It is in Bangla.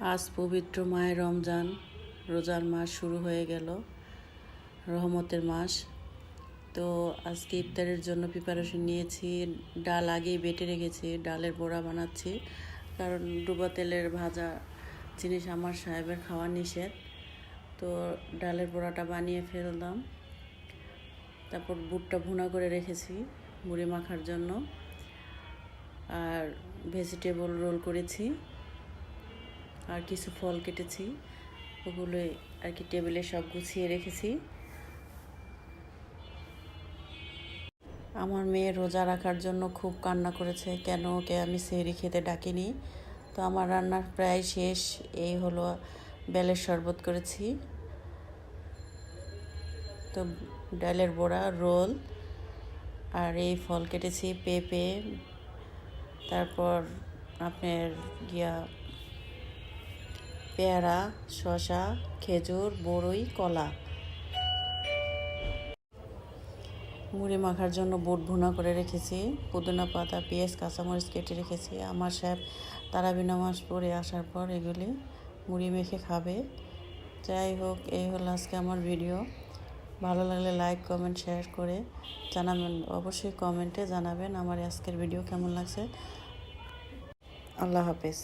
আজ পবিত্র মায়ের রমজান। রোজার মাস শুরু হয়ে গেল, রহমতের মাস। তো আজকে ইফতারের জন্য প্রিপারেশন নিয়েছি। ডাল আগেই বেটে রেখেছি, ডালের বড়া বানাচ্ছি। কারণ ডুবা তেলের ভাজা জিনিস আমার সাহেবের খাওয়া নিষেধ। তো ডালের বড়াটা বানিয়ে ফেললাম। তারপর বুটটা ভুনা করে রেখেছি মুড়ি মাখার জন্য। আর ভেজিটেবল রোল করেছি। আর কিছু ফল কেটেছি। ওগুলো আর কি টেবিলে সব গুছিয়ে রেখেছি। আমার মেয়ে রোজা রাখার জন্য খুব কান্না করেছে, কেন ওকে আমি সেহরি খেতে ডাকিনি? তো আমার রান্নার প্রায় শেষ, এই হলো বেলের শরবত করেছি। তো ডালের বড়া, রোল আর এই ফল কেটেছি, পেঁপে, তারপর আপনার গিয়া পেয়ারা শশা খেজুর, বড়ই, কলা। মুড়ি মাখার জন্য বুট ভুনা করে রেখেছি, পুদিনা পাতা, পেঁয়াজ, কাঁচামরিচ কেটে রেখেছি। আমার সাহেব তারাবি নামাজ পড়ে আসার পর এগুলি মুড়ি মেখে খাবে। যাই হোক, এই হলো আজকে আমার ভিডিও। ভালো লাগলে লাইক, কমেন্ট, শেয়ার করে জানাবেন। অবশ্যই কমেন্টে জানাবেন আমার আজকের ভিডিও কেমন লাগছে। আল্লাহ হাফেজ।